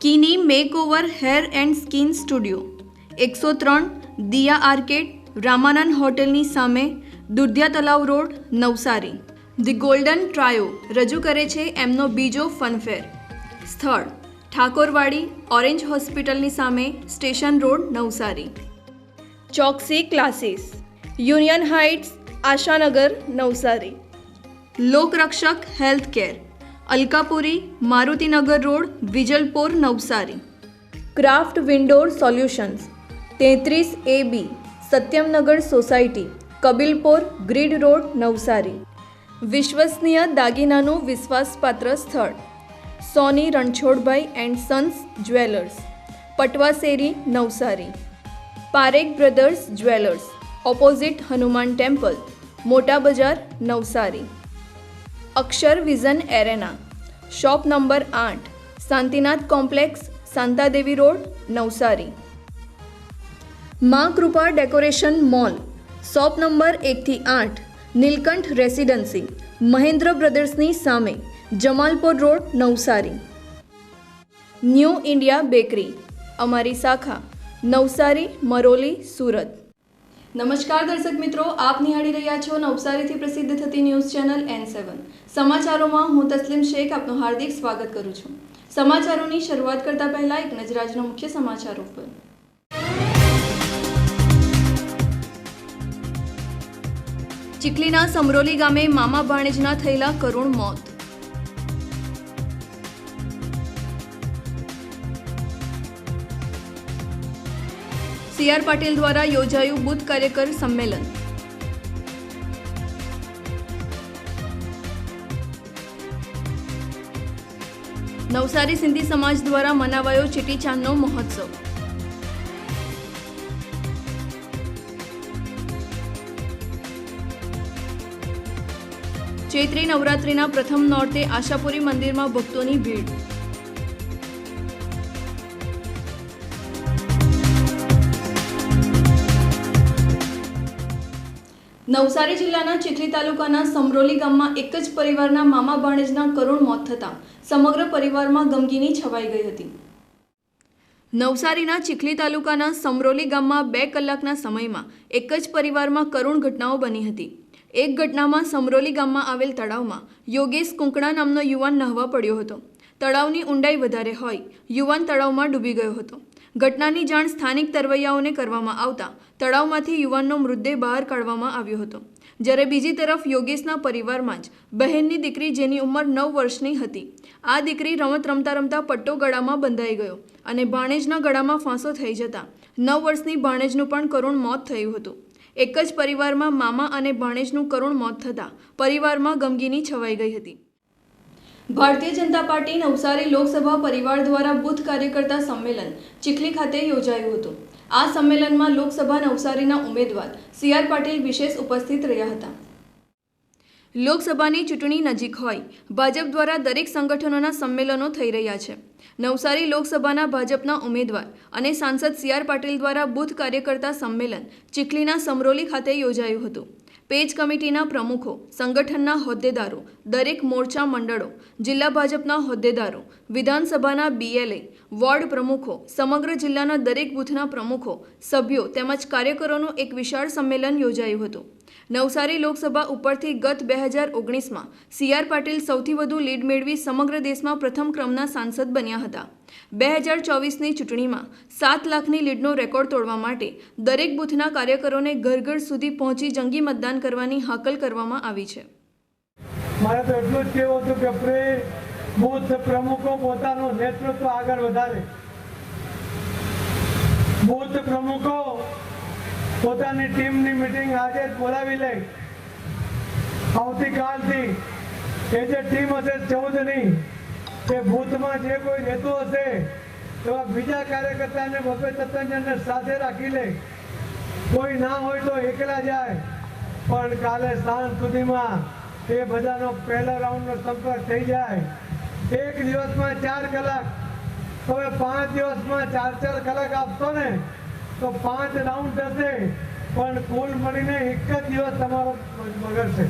કિની makeover hair and skin studio, એકસો ત્રણ, Diya arcade, Ramanand હોટેલની સામે Dudhiya Talav road, Navsari. The golden trio રજૂ કરે છે એમનો બીજો ફનફેર. સ્થળ, ઠાકોરવાડી, ઓરેન્જ હોસ્પિટલની સામે, station road, Navsari. Choksi classes, union heights, Ashanagar, Navsari. Lokrakshak health care Alkapuri, Marutinagar road, Vijalpor, Navsari. Craft windor solutions, તેત્રીસ A B Satyamnagar society, Kabilpor, grid road, Navsari. વિશ્વસનીય દાગીનાનું વિશ્વાસપાત્ર સ્થળ, Soni Ranchhodbhai and sons jewellers Patvaseri Navsari. Parekh brothers jewellers, opposite Hanuman temple, મોટા બજાર, Navsari. Akshar vision arena. Shop number આઠ, Shantinath complex Shantadevi road, Navsari. Maa Krupa decoration mall, shop number એકથી આઠ, Nilkanth residency, Mahendra બ્રદર્સની સામે, Jamalpur road, Navsari. New India bakery, અમારી શાખા, નવસારી, મરોલી, સુરત. નમસ્કાર દર્શક મિત્રો, આપ નિહાળી રહ્યા છો નવસારીથી પ્રસિદ્ધ થતી ન્યૂઝ ચેનલ એન સેવન સમાચારોમાં હું તસ્લીમ શેખ આપનું હાર્દિક સ્વાગત કરું છું. સમાચારોની શરૂઆત કરતા પહેલા એક નજર આજના મુખ્ય સમાચારો પર ચીખલીના સમરોલી ગામે મામા ભાણેજના થયેલા કરુણ મોત. સી આર પાટીલ દ્વારા યોજાયું બુથ કાર્યકર સંમેલન. નવસારી સિંધી સમાજ દ્વારા મનાવાયો ચીટીચાંદનો મહોત્સવ. ચૈત્રી નવરાત્રિના પ્રથમ નોરતે આશાપુરી મંદિરમાં ભક્તોની ભીડ. નવસારી જિલ્લાના ચીખલી તાલુકાના સમરોલી ગામમાં એક જ પરિવારના મામા ભાણેજના કરુણ મોત થતાં સમગ્ર પરિવારમાં ગમગીની છવાઈ ગઈ હતી. નવસારીના ચીખલી તાલુકાના સમરોલી ગામમાં બે કલાકના સમયમાં એક જ પરિવારમાં કરુણ ઘટનાઓ બની હતી. એક ઘટનામાં સમરોલી ગામમાં આવેલ તળાવમાં યોગેશ કુંકણા નામનો યુવાન નહવા પડ્યો હતો. તળાવની ઊંડાઈ વધારે હોય યુવાન તળાવમાં ડૂબી ગયો હતો. ઘટનાની જાણ સ્થાનિક તરવૈયાઓને કરવામાં આવતા તળાવમાંથી યુવાનનો મૃતદેહ બહાર કાઢવામાં આવ્યો હતો. જ્યારે બીજી તરફ યોગેશના પરિવારમાં જ બહેનની દીકરી જેની ઉંમર નવ વર્ષની હતી. આ દીકરી રમત રમતા રમતા પટ્ટો ગળામાં બંધાઈ ગયો અને ભાણેજના ગળામાં ફાંસો થઈ જતા નવ વર્ષની ભાણેજનું પણ કરુણ મોત થયું હતું. એક જ પરિવારમાં મામા અને ભાણેજનું કરુણ મોત થતાં પરિવારમાં ગમગીની છવાઈ ગઈ હતી. ભારતીય જનતા પાર્ટી નવસારી લોકસભા પરિવાર દ્વારા બુથ કાર્યકર્તા સંમેલન ચીખલી ખાતે યોજાયું હતું. આ સંમેલનમાં લોકસભા નવસારીના ઉમેદવાર સી આર પાટીલ વિશેષ ઉપસ્થિત રહ્યા હતા. લોકસભાની ચૂંટણી નજીક હોય, ભાજપ દ્વારા દરેક સંગઠનોના સંમેલનો થઈ રહ્યા છે. નવસારી લોકસભાના ભાજપના ઉમેદવાર અને સાંસદ સી આર પાટીલ દ્વારા બુથ કાર્યકર્તા સંમેલન ચીખલીના સમરોલી ખાતે યોજાયું હતું. પેજ કમિટીના પ્રમુખો, સંગઠનના હોદ્દેદારો, દરેક મોરચા મંડળો, જિલ્લા ભાજપના હોદ્દેદારો, વિધાનસભાના બીએલએ વોર્ડ પ્રમુખો, સમગ્ર જિલ્લાના દરેક બૂથના પ્રમુખો, સભ્યો તેમજ કાર્યકરોનું એક વિશાળ સંમેલન યોજાયું હતું. નવસારી લોકસભા ઉપરથી ગત બે હજાર ઓગણીસમાં સી આર પાટીલ સૌથી વધુ લીડ મેળવી સમગ્ર દેશમાં પ્રથમ ક્રમના સાંસદ બન્યા હતા. બે હજાર ચોવીસની ચૂંટણીમાં સાત લાખની લીડનો રેકોર્ડ તોડવા માટે દરેક બૂથના કાર્યકરોને ઘર ઘર સુધી પહોંચી જંગી મતદાન કરવાની હાકલ કરવામાં આવી છે. મારે તો એટલું જ કહેવું હતું કે બુથ પ્રમુખો પોતાનું નેતૃત્વ આગળ વધારે. બુથ પ્રમુખો પોતાની ટીમની મિટિંગ આજે જ બોલાવી લે. આવતીકાલથી એ જે ટીમ હશે ચૌદની, તે બુથમાં જે કોઈ રહેતું હશે, એવા બીજા કાર્યકર્તાને બપે તત્વજનને સાથે રાખી લે. કોઈ ના હોય તો એકલા જાય, પણ કાલે સાંજ સુધીમાં તે બધાનો પહેલા રાઉન્ડનો સંપર્ક થઈ જાય. એક દિવસમાં ચાર કલાક. હવે પાંચ દિવસમાં ચાર ચાર કલાક આપશો ને, તો પાંચ રાઉન્ડ થશે. પણ કુલ મળીને એક જ દિવસ તમારો બગડશે.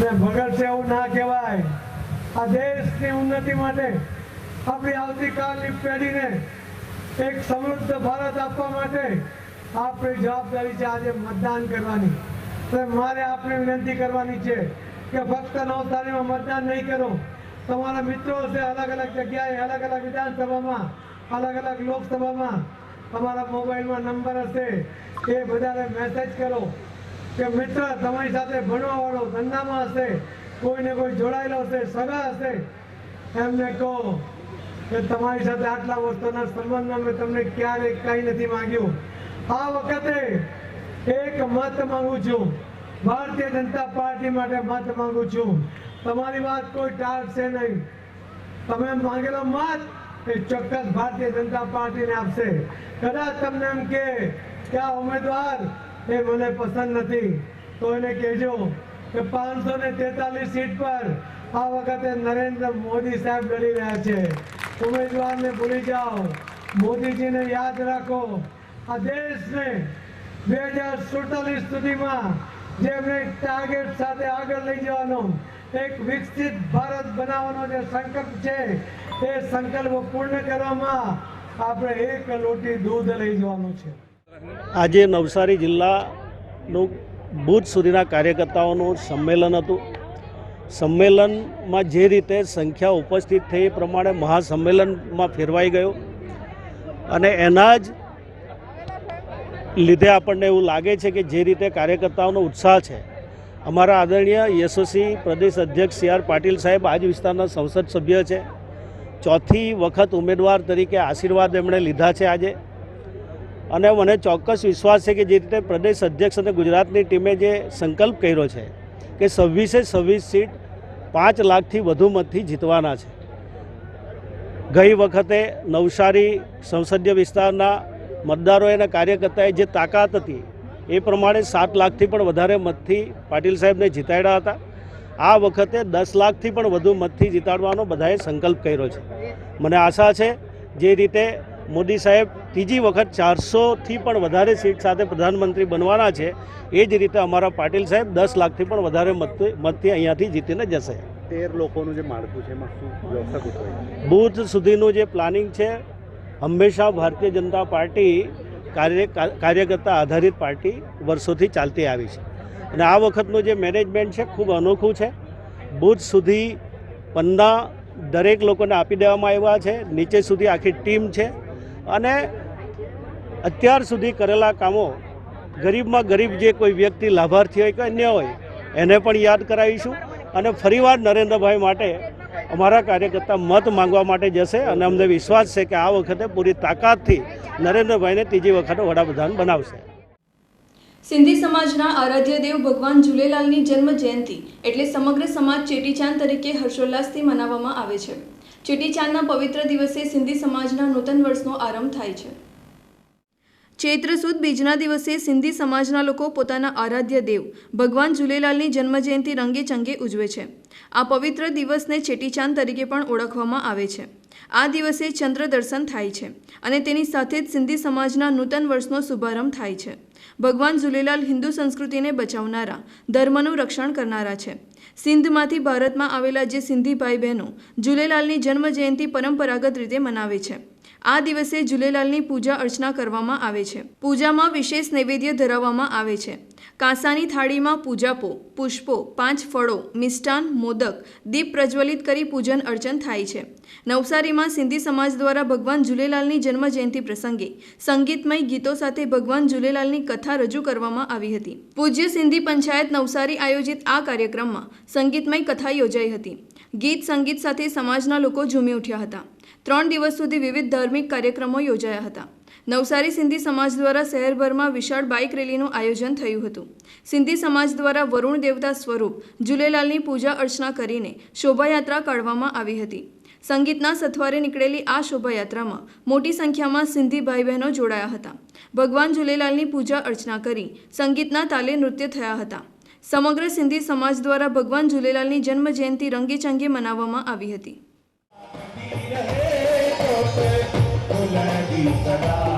ને બગડશે એવું ના કહેવાય. આ દેશની ઉન્નતિ માટે આપણી આવતીકાલની પેઢીને એક સમૃદ્ધ ભારત આપવા માટે આપણી જવાબદારી છે આજે મતદાન કરવાની. એટલે મારે આપને વિનંતી કરવાની છે કે ફક્ત નવસારીમાં મતદાન નહીં કરો. તમારા મિત્રો હશે અલગ અલગ જગ્યાએ, અલગ અલગ વિધાનસભામાં, અલગ અલગ લોકસભામાં તમારા મોબાઈલમાં નંબર હશે. એ બધાને મેસેજ કરો કે, મિત્ર, તમારી સાથે ભણવાવાળો ધંધામાં હશે, કોઈને કોઈ જોડાયેલો હશે, સગા હશે. એમને કહો કે, તમારી સાથે આટલા વર્ષોના સંબંધમાં મેં તમને ક્યારેય કંઈ નથી માંગ્યું. આ વખતે એક મત માંગુ છું. ભારતીય જનતા પાર્ટી માટે મત માંગુ છું. તમારી વાત કોઈ ટાળશે નહીં. તમે માંગેલો મત, એ ચોક્કસ ભારતીય જનતા પાર્ટીને આપશે. કદાચ તમને એમ કે આ ઉમેદવાર એ મને પસંદ નથી. તો એને કહેજો કે પાંચસો ને તેતાલીસ સીટ પર આ વખતે નરેન્દ્ર મોદી સાહેબ લડી રહ્યા છે. ઉમેદવારને ભૂલી જાઓ. મોદીજીને યાદ રાખો. આ દેશને બે હજાર સુડતાલીસ સુધીમાં જેમને ટાર્ગેટ સાથે આગળ લઈ જવાનો એક વિકસિત ભારત બનાવવાનો જે સંકલ્પ છે તે સંકલ્પ પૂર્ણ કરવામાં આપણે એક લોટી દૂધ લઈ જવાનું છે. આજે નવસારી જિલ્લાનું ભુજ સુધીના કાર્યકર્તાઓનું સંમેલન હતું. સંમેલનમાં જે રીતે સંખ્યા ઉપસ્થિત થઈ એ પ્રમાણે મહાસંમેલનમાં ફેરવાઈ ગયું. અને એના જ લીધે આપણને એવું લાગે છે કે જે રીતે કાર્યકર્તાઓનો ઉત્સાહ છે અમારા આદરણીય યશસ્વી પ્રદેશ અધ્યક્ષ સી આર પાટીલ સાહેબ આજ વિસ્તારના સંસદ સભ્ય છે. ચોથી વખત ઉમેદવાર તરીકે આશીર્વાદ એમણે લીધા છે આજે. અને મને ચોક્કસ વિશ્વાસ છે કે જે રીતે પ્રદેશ અધ્યક્ષ અને ગુજરાતની ટીમે જે સંકલ્પ કર્યો છે કે છવ્વીસે છવ્વીસ સીટ પાંચ લાખથી વધુ મતથી જીતવાના છે. ગઈ વખતે નવસારી સંસદીય વિસ્તારના મતદારોએ અને કાર્યકર્તાએ જે તાકાત હતી એ પ્રમાણે સાત લાખથી પણ વધારે મતથી પાટીલ સાહેબને જીતાડ્યા હતા. આ વખતે દસ લાખથી પણ વધુ મતથી જીતાડવાનો બધાએ સંકલ્પ કર્યો છે. મને આશા છે જે રીતે મોદી સાહેબ ત્રીજી વખત ચારસોથી પણ વધારે સીટ સાથે પ્રધાનમંત્રી બનવાના છે એ જ રીતે અમારા પાટીલ સાહેબ દસ લાખથી પણ વધારે મત મતથી અહીંયાથી જીતીને જશે. તેર લોકોનું જે માળખું છે એમાં શું વ્યવસ્થા ગોઠવાઈ? બુથ સુધીનું જે પ્લાનિંગ છે હંમેશા ભારતીય જનતા પાર્ટી કાર્ય કાર્યકર્તા આધારિત પાર્ટી વર્ષોથી ચાલતી આવી છે. અને આ વખતનું જે મેનેજમેન્ટ છે ખૂબ અનોખું છે. બુથ સુધી પન્ના દરેક લોકોને આપી દેવામાં આવ્યા છે. નીચે સુધી આખી ટીમ છે. અને અત્યાર સુધી કરેલા કામો ગરીબમાં ગરીબ જે કોઈ વ્યક્તિ લાભાર્થી હોય કે અન્ય હોય, એને પણ યાદ કરાવીશું. અને ફરીવાર નરેન્દ્રભાઈ માટે અમારા કાર્યકર્તા મત માંગવા માટે જશે અને અમને વિશ્વાસ છે કે આ વખતે પૂરી તાકાતથી નરેન્દ્રભાઈને ત્રીજી વખત વડાપ્રધાન બનાવશે. સિંધી સમાજના આરાધ્ય દેવ ભગવાન ઝૂલેલાલની જન્મ જયંતિ એટલે સમગ્ર સમાજ ચેટીચાંદ તરીકે હર્ષોલ્લાસથી મનાવવામાં આવે છે. ચેટીચાંદના પવિત્ર દિવસે સિંધી સમાજના નૂતન વર્ષનો આરંભ થાય છે. ચૈત્ર સુદ બીજના દિવસે સિંધી સમાજના લોકો પોતાના આરાધ્ય દેવ, ભગવાન ઝૂલેલાલની જન્મજયંતિ રંગે ચંગે ઉજવે છે. આ પવિત્ર દિવસને ચેટીચાંદ તરીકે પણ ઓળખવામાં આવે છે. આ દિવસે ચંદ્ર દર્શન થાય છે અને તેની સાથે જ સિંધી સમાજના નૂતન વર્ષનો શુભારંભ થાય છે. ભગવાન ઝૂલેલાલ હિન્દુ સંસ્કૃતિને બચાવનારા, ધર્મનું રક્ષણ કરનારા છે. સિંધમાંથી ભારતમાં આવેલા જે સિંધી ભાઈ બહેનો ઝૂલેલાલની જન્મ જયંતિ પરંપરાગત રીતે મનાવે છે. આ દિવસે ઝૂલેલાલની પૂજા અર્ચના કરવામાં આવે છે. પૂજામાં વિશેષ નૈવેદ્ય ધરાવવામાં આવે છે. કાંસાની થાળીમાં પૂજાપો, પુષ્પો, પાંચ ફળો, મિષ્ટાન, મોદક, દીપ પ્રજ્વલિત કરી પૂજન અર્ચન થાય છે. નવસારીમાં સિંધી સમાજ દ્વારા ભગવાન ઝૂલેલાલની જન્મજયંતિ પ્રસંગે સંગીતમય ગીતો સાથે ભગવાન ઝૂલેલાલની કથા રજૂ કરવામાં આવી હતી. પૂજ્ય સિંધી પંચાયત નવસારી આયોજિત આ કાર્યક્રમમાં સંગીતમય કથા યોજાઈ હતી. ગીત સંગીત સાથે સમાજના લોકો ઝૂમી ઉઠ્યા હતા. ત્રણ દિવસ સુધી વિવિધ ધાર્મિક કાર્યક્રમો યોજાયા હતા. નવસારી સિંધી સમાજ દ્વારા શહેરભરમાં વિશાળ બાઇક રેલીનું આયોજન થયું હતું. સિંધી સમાજ દ્વારા વરુણ દેવતા સ્વરૂપ ઝુલેલાલની પૂજા અર્ચના કરીને શોભાયાત્રા કાઢવામાં આવી હતી. સંગીતના સથવારે નીકળેલી આ શોભાયાત્રામાં મોટી સંખ્યામાં સિંધી ભાઈ બહેનો જોડાયા હતા. ભગવાન ઝૂલેલાલની પૂજા અર્ચના કરી સંગીતના તાલે નૃત્ય થયા હતા. સમગ્ર સિંધી સમાજ દ્વારા ભગવાન ઝૂલેલાલની જન્મ જયંતિ રંગેચંગે મનાવવામાં આવી હતી. Oh, my God.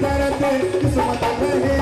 झूलण के दर पे किस्मत रहेगी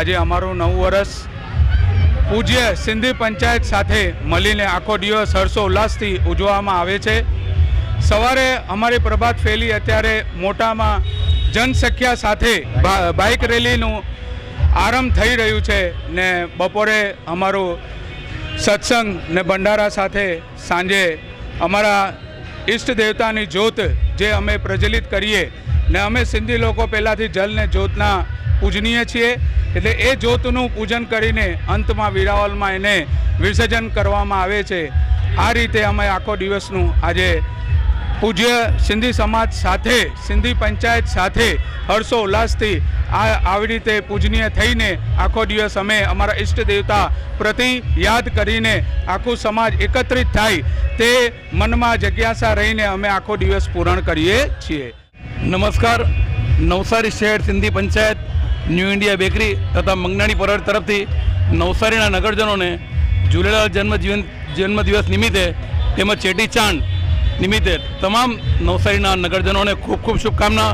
આજે અમારું નવું વર્ષ પૂજ્ય સિંધી પંચાયત સાથે મળીને આખો દિવસ હર્ષો ઉલ્લાસથી ઉજવવામાં આવે છે. સવારે અમારી પ્રભાત ફેલી અત્યારે મોટામાં જનસંખ્યા સાથે બાઇક રેલીનું આરંભ થઈ રહ્યું છે ને બપોરે અમારું સત્સંગ ને ભંડારા સાથે સાંજે અમારા ઈષ્ટ દેવતાની જ્યોત જે અમે પ્રજ્વલિત કરીએ ને અમે સિંધી લોકો પહેલાંથી જલને જ્યોતના પૂજનીય છીએ. એટલે એ જ્યોતનું પૂજન કરીને અંતમાં વિરાવલમાં એને વિસર્જન કરવામાં આવે છે. આ રીતે અમે આખો દિવસનું આજે પૂજ્ય સિંધી સમાજ સાથે, સિંધી પંચાયત સાથે હર્ષો ઉલ્લાસથી આ આવી રીતે પૂજનીય થઈને આખો દિવસ અમે અમારા ઈષ્ટ દેવતા પ્રતિ યાદ કરીને આખું સમાજ એકત્રિત થાય તે મનમાં જગ્યાસા રહીને અમે આખો દિવસ પૂરણ કરીએ છીએ. નમસ્કાર. નવસારી શહેર Sindhi panchayat new India bakery તથા મંગનાણી પરોડ તરફથી નવસારીના નગરજનોને ઝૂલેલાલ જન્મજીવન જન્મદિવસ નિમિત્તે તેમજ ચેટીચાંદ નિમિત્તે તમામ નવસારીના નગરજનોને ખૂબ ખૂબ શુભકામના.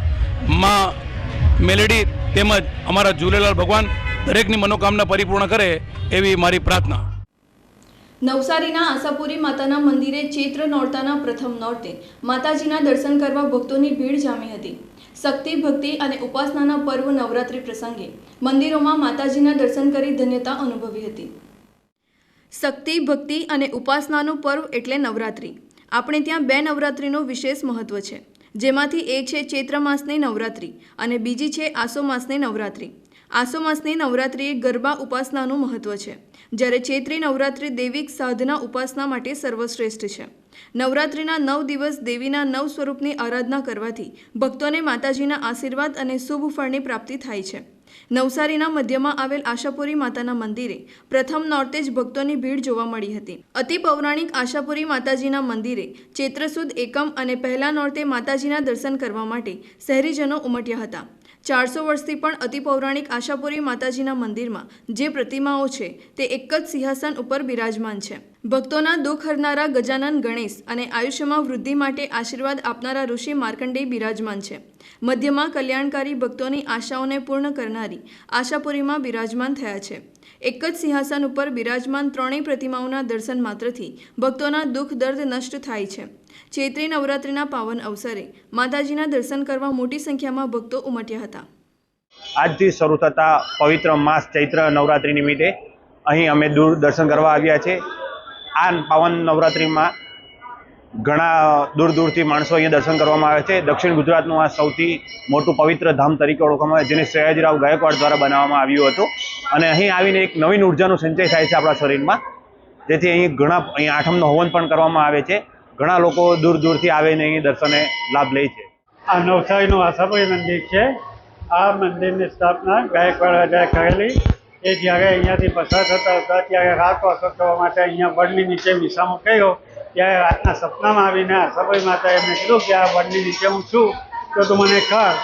માં મેલેડી તેમજ અમારા ઝૂલેલાલ ભગવાન દરેકની મનોકામના પરિપૂર્ણ કરે એવી મારી પ્રાર્થના. નવસારીના આશાપુરી માતાના મંદિરે ચૈત્ર નોરતાના પ્રથમ નોરતે માતાજીના દર્શન કરવા ભક્તોની ભીડ જામી હતી. શક્તિ, ભક્તિ અને ઉપાસનાના પર્વ નવરાત્રિ પ્રસંગે મંદિરોમાં માતાજીના દર્શન કરી ધન્યતા અનુભવી હતી. શક્તિ, ભક્તિ અને ઉપાસનાનું પર્વ એટલે નવરાત્રિ. આપણે ત્યાં બે નવરાત્રિનું વિશેષ મહત્વ છે. જેમાંથી એક છે ચૈત્ર માસની નવરાત્રિ અને બીજી છે આસો માસની નવરાત્રિ. આસો માસની નવરાત્રિ એ ગરબા ઉપાસનાનું મહત્વ છે. જ્યારે ચૈત્રી નવરાત્રિ દૈવિક સાધના ઉપાસના માટે સર્વશ્રેષ્ઠ છે. નવરાત્રિના નવ દિવસ દેવીના નવ સ્વરૂપની આરાધના કરવાથી ભક્તોને માતાજીના આશીર્વાદ અને શુભ ફળની પ્રાપ્તિ થાય છે. નવસારીના મધ્યમાં આવેલ આશાપુરી માતાના મંદિરે પ્રથમ નોરતે જ ભક્તોની ભીડ જોવા મળી હતી. અતિ પૌરાણિક આશાપુરી માતાજીના મંદિરે ચૈત્રસુદ એકમ અને પહેલા નોરતે માતાજીના દર્શન કરવા માટે શહેરીજનો ઉમટ્યા હતા. ચારસો વર્ષથી પણ અતિ પૌરાણિક આશાપુરી માતાજીના મંદિરમાં જે પ્રતિમાઓ છે તે એક જ સિંહાસન ઉપર બિરાજમાન છે. ભક્તોના દુઃખ હરનારા ગજાનન ગણેશ અને આયુષ્યમાં વૃદ્ધિ માટે આશીર્વાદ આપનારા ઋષિ માર્કંડેય બિરાજમાન છે. મધ્યમાં કલ્યાણકારી ભક્તોની આશાઓને પૂર્ણ કરનારી આશાપુરીમાં બિરાજમાન થયા છે. એક જ સિંહાસન ઉપર બિરાજમાન ત્રણેય પ્રતિમાઓના દર્શન માત્રથી ભક્તોના દુઃખ દર્દ નષ્ટ થાય છે. ચૈત્રી નવરાત્રિના પાવન અવસરે માતાજીના દર્શન કરવા મોટી સંખ્યામાં ભક્તો ઉમટ્યા હતા. આજથી શરૂ થતા પવિત્ર માસ ચૈત્ર નવરાત્રિ નિમિત્તે અહીં અમે દૂર દર્શન કરવા આવ્યા છે. આ પાવન નવરાત્રિમાં ઘણા દૂર દૂરથી માણસો અહીંયા દર્શન કરવામાં આવે છે. દક્ષિણ ગુજરાતનું આ સૌથી મોટું પવિત્ર ધામ તરીકે ઓળખવામાં આવે, જેને સયાજીરાવ ગાયકવાડ દ્વારા બનાવવામાં આવ્યું હતું. અને અહીં આવીને એક નવીન ઉર્જાનો સંચય થાય છે આપણા શરીરમાં. જેથી અહીં ઘણા, અહીં આઠમનો હવન પણ કરવામાં આવે છે. ઘણા લોકો દૂર દૂરથી આવીને અહીં દર્શને લાભ લે છે. આ નવસારીનું આશાભાઈ મંદિર છે. આ મંદિરની સ્થાપના ગાયકવાડ રાજાએ કરેલી. એ જ્યારે અહીંયાથી પસાર થતા હતા, ત્યારે રાત વાસો થવા માટે અહીંયા વડની નીચે વિસામો કર્યો. ત્યારે રાતના સપનામાં આવીને આશાભાઈ માતાએ એમને કીધું કે આ વડની નીચે હું છું. તો તું મને ખર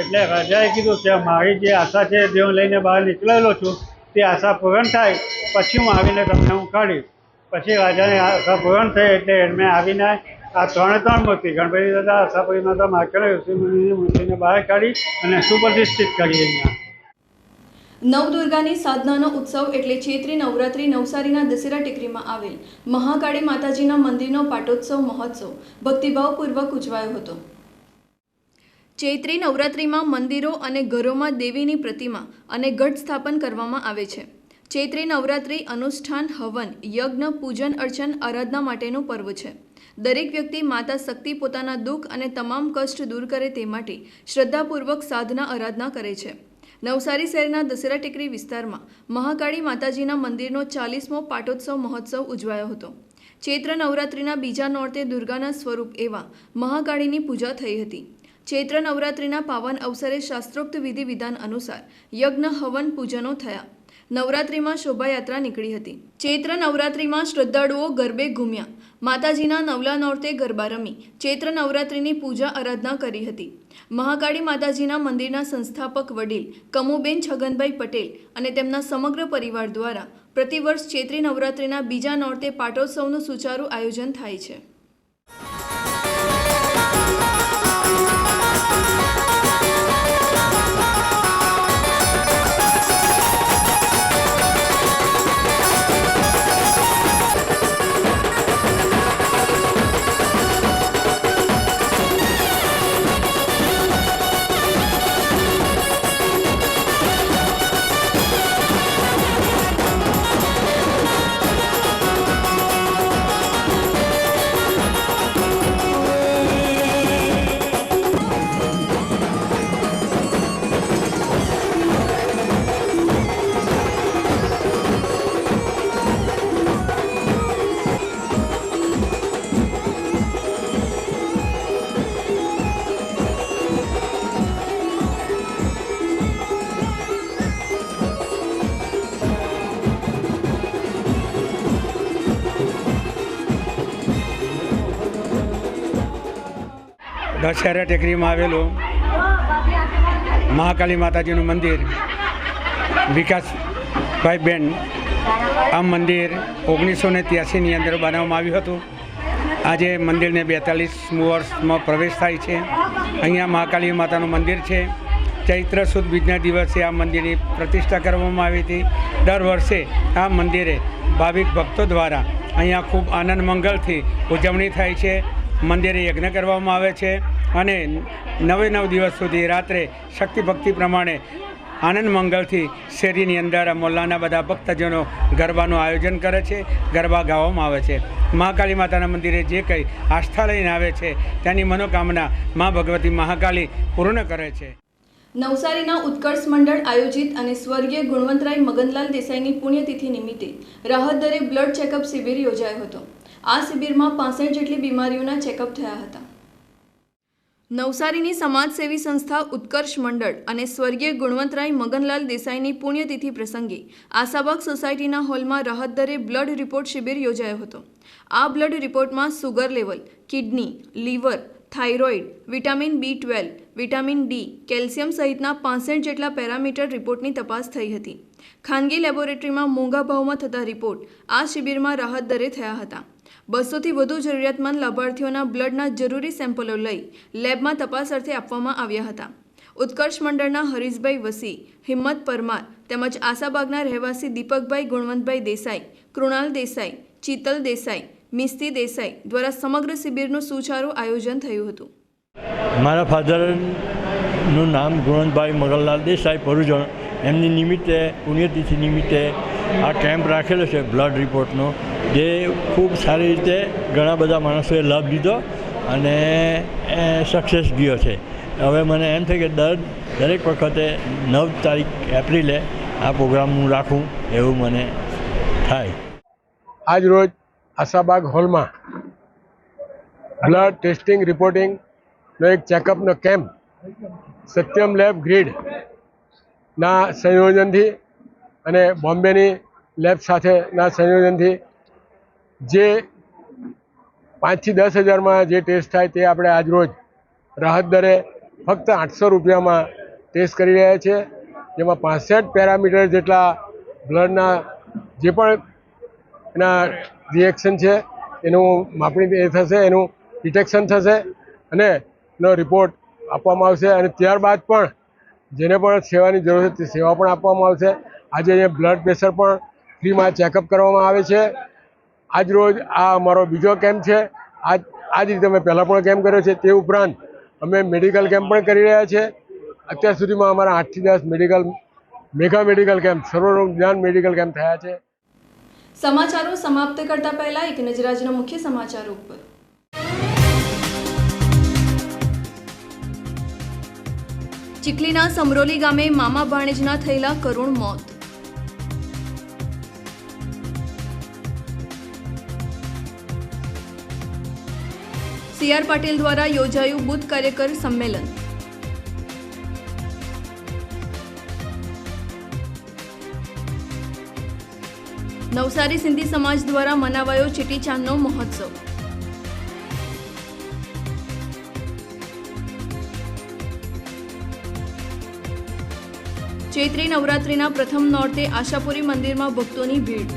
એટલે રાજાએ કીધું કે મારી જે આશા છે, જે હું લઈને બહાર નીકળેલો છું, તે આશા પૂરણ થાય. પછી હું આવીને તમને હું કાઢીશ. પછી રાજાની આશા પૂર્ણ થઈ એટલે એમને આવીને આ ત્રણે ત્રણ મૂર્તિ, ગણપતિ દાદા આશાપુરી માતા માર્કંડેય ઋષિમુનિની મૂર્તિને બહાર કાઢી અને સુપ્રતિષ્ઠિત કરી અહીંયા. નવદુર્ગાની સાધનાનો ઉત્સવ એટલે ચૈત્રી નવરાત્રી નવસારીના દશેરા ટેકરીમાં આવેલ મહાકાળી માતાજીના મંદિરનો પાટોત્સવ મહોત્સવ. ભક્તિભાવપૂર્વક ઉજવાયો હતો. ચૈત્રી નવરાત્રિમાં મંદિરો અને ઘરોમાં દેવીની પ્રતિમા અને ઘટ સ્થાપન કરવામાં આવે છે. ચૈત્રી નવરાત્રિ અનુષ્ઠાન હવન, યજ્ઞ, પૂજન, અર્ચન, આરાધના માટેનું પર્વ છે. દરેક વ્યક્તિ માતા શક્તિ પોતાના દુઃખ અને તમામ કષ્ટ દૂર કરે તે માટે શ્રદ્ધાપૂર્વક સાધના, આરાધના કરે છે. નવસારી શહેરના દશેરા ટેકરી વિસ્તારમાં મહાકાળી માતાજીના મંદિરનો ચાલીસમો પાટોત્સવ મહોત્સવ ઉજવાયો હતો. ચૈત્ર નવરાત્રિના બીજા નોરતે દુર્ગાના સ્વરૂપ એવા મહાકાળીની પૂજા થઈ હતી. ચૈત્ર નવરાત્રિના પાવન અવસરે શાસ્ત્રોક્ત વિધિ વિધાન અનુસાર યજ્ઞ, હવન, પૂજનો થયા. નવરાત્રિમાં શોભાયાત્રા નીકળી હતી. ચૈત્ર નવરાત્રિમાં શ્રદ્ધાળુઓ ગરબે ઘૂમ્યા. માતાજીના નવલા નોરતે ગરબા રમી. ચૈત્ર નવરાત્રિની પૂજા આરાધના કરી હતી. મહાકાળી માતાજીના મંદિરના સંસ્થાપક વડીલ કમુબેન છગનભાઈ પટેલ અને તેમના સમગ્ર પરિવાર દ્વારા પ્રતિવર્ષ ચૈત્રી નવરાત્રિના બીજા નોરતે પાટોત્સવનું સુચારું આયોજન થાય છે. દશેરા ટેકરીમાં આવેલું મહાકાળી માતાજીનું મંદિર, વિકાસભાઈ બેન, આ મંદિર ઓગણીસો ને ત્યાસીની અંદર બનાવવામાં આવ્યું હતું. આજે મંદિરને બેતાલીસમું વર્ષમાં પ્રવેશ થાય છે. અહીંયા મહાકાળી માતાનું મંદિર છે. ચૈત્ર સુદ બીજના દિવસે આ મંદિરની પ્રતિષ્ઠા કરવામાં આવી હતી. દર વર્ષે આ મંદિરે ભાવિક ભક્તો દ્વારા અહીંયા ખૂબ આનંદ મંગલથી ઉજવણી થાય છે. મંદિરે યજ્ઞ કરવામાં આવે છે અને નવે નવ દિવસ સુધી રાત્રે શક્તિ ભક્તિ પ્રમાણે આનંદ મંગળથી શેરીની અંદર મોલ્લાના બધા ભક્તજનો ગરબાનું આયોજન કરે છે, ગરબા ગાવામાં આવે છે. મહાકાળી માતાના મંદિરે જે કંઈ આસ્થા લઈને આવે છે, તેની મનોકામના મા ભગવતી મહાકાલી પૂર્ણ કરે છે. નવસારીના ઉત્કર્ષ મંડળ આયોજિત અને સ્વર્ગીય ગુણવંતરાય મગનલાલ દેસાઈની પુણ્યતિથિ નિમિત્તે રાહત બ્લડ ચેકઅપ શિબિર યોજાયો હતો. આ શિબિરમાં પાસઠ જેટલી બીમારીઓના ચેકઅપ થયા હતા. નવસારીની સમાજસેવી સંસ્થા ઉત્કર્ષ મંડળ અને સ્વર્ગીય ગુણવંતરાય મગનલાલ દેસાઈની પુણ્યતિથિ પ્રસંગે આશાબાગ સોસાયટીના હોલમાં રાહત દરે બ્લડ રિપોર્ટ શિબિર યોજાયો હતો. આ બ્લડ રિપોર્ટમાં sugar level, kidney, liver, thyroid, vitamin B twelve, vitamin D, calcium સહિતના પાસઠ જેટલા પેરામીટર રિપોર્ટની તપાસ થઈ હતી. ખાનગી લેબોરેટરીમાં મોંઘા ભાવમાં થતા રિપોર્ટ આ શિબિરમાં રાહત દરે થયા હતા. બસોથી વધુ જરૂરિયાતમંદ લાભાર્થીઓના બ્લડના જરૂરી સેમ્પલો લઈ લેબમાં તપાસ અર્થે આપવામાં આવ્યા હતા. ઉત્કર્ષ મંડળના હરીશભાઈ વસી, હિંમત પરમાર તેમજ આશાબાગના રહેવાસી દીપકભાઈ ગુણવંતભાઈ દેસાઈ, કૃણાલ દેસાઈ ચિતલ દેસાઈ, મિસ્તી દેસાઈ દ્વારા સમગ્ર શિબિરનું સુચારું આયોજન થયું હતું. મારા ફાધરનું નામ ગુણવંતભાઈ મગનલાલ દેસાઈ ભરૂજણ એમની નિમિત્તે પુણ્યતિથિ નિમિત્તે આ કેમ્પ રાખેલો છે બ્લડ રિપોર્ટનો જે ખૂબ સારી રીતે ઘણા બધા માણસોએ લાભ લીધો અને સક્સેસ ગયો છે. હવે મને એમ થાય કે દર, દરેક વખતે નવ તારીખ એપ્રિલે આ પ્રોગ્રામ હું રાખું એવું મને થાય. આજ રોજ આશાબાગ હોલમાં બ્લડ ટેસ્ટિંગ રિપોર્ટિંગનો એક ચેકઅપનો કેમ્પ સત્યમ લેબ ગ્રીડના સંયોજનથી અને બોમ્બેની લેબ સાથેના સંયોજનથી જે પાંચથી દસ હજારમાં જે ટેસ્ટ થાય તે આપણે આજ રોજ રાહત દરે ફક્ત આઠસો રૂપિયામાં ટેસ્ટ કરી રહ્યા છીએ, જેમાં પાસઠ પેરામીટર જેટલા બ્લડના જે પણ એના રિએક્શન છે, એનું માપણી એ થશે, એનું ડિટેક્શન થશે અને એનો રિપોર્ટ આપવામાં આવશે અને ત્યારબાદ પણ જેને પણ સેવાની જરૂર છે તે સેવા પણ આપવામાં આવશે. આજે અહીંયા બ્લડ પ્રેશર પણ ફ્રીમાં ચેકઅપ કરવામાં આવે છે. આજ રોજ આ અમારો બીજો કેમ્પ છે. આજ આ રીતે અમે પહેલાં પણ કેમ્પ કર્યો છે. તે ઉપરાંત અમે મેડિકલ કેમ્પ પણ કરી રહ્યા છે. અત્યાર સુધીમાં અમારા આઠથી દસ મેડિકલ મેગા મેડિકલ કેમ્પ સર્વરોગ જ્ઞાન મેડિકલ કેમ્પ થયા છે. સમાચારો સમાપ્ત કરતા પહેલા એક નજર આજના મુખ્ય સમાચારો ઉપર. ચીખલીના સમરોલી ગામે મામા ભાણેજના થયેલા કરુણ મોત. સી આર પાટીલ દ્વારા યોજાયું બુથ કાર્યકર સંમેલન. નવસારી સિંધી સમાજ દ્વારા મનાવાયો ચેટીચાંદનો મહોત્સવ. ચૈત્રી નવરાત્રિના પ્રથમ નોરતે આશાપુરી મંદિરમાં ભક્તોની ભીડ.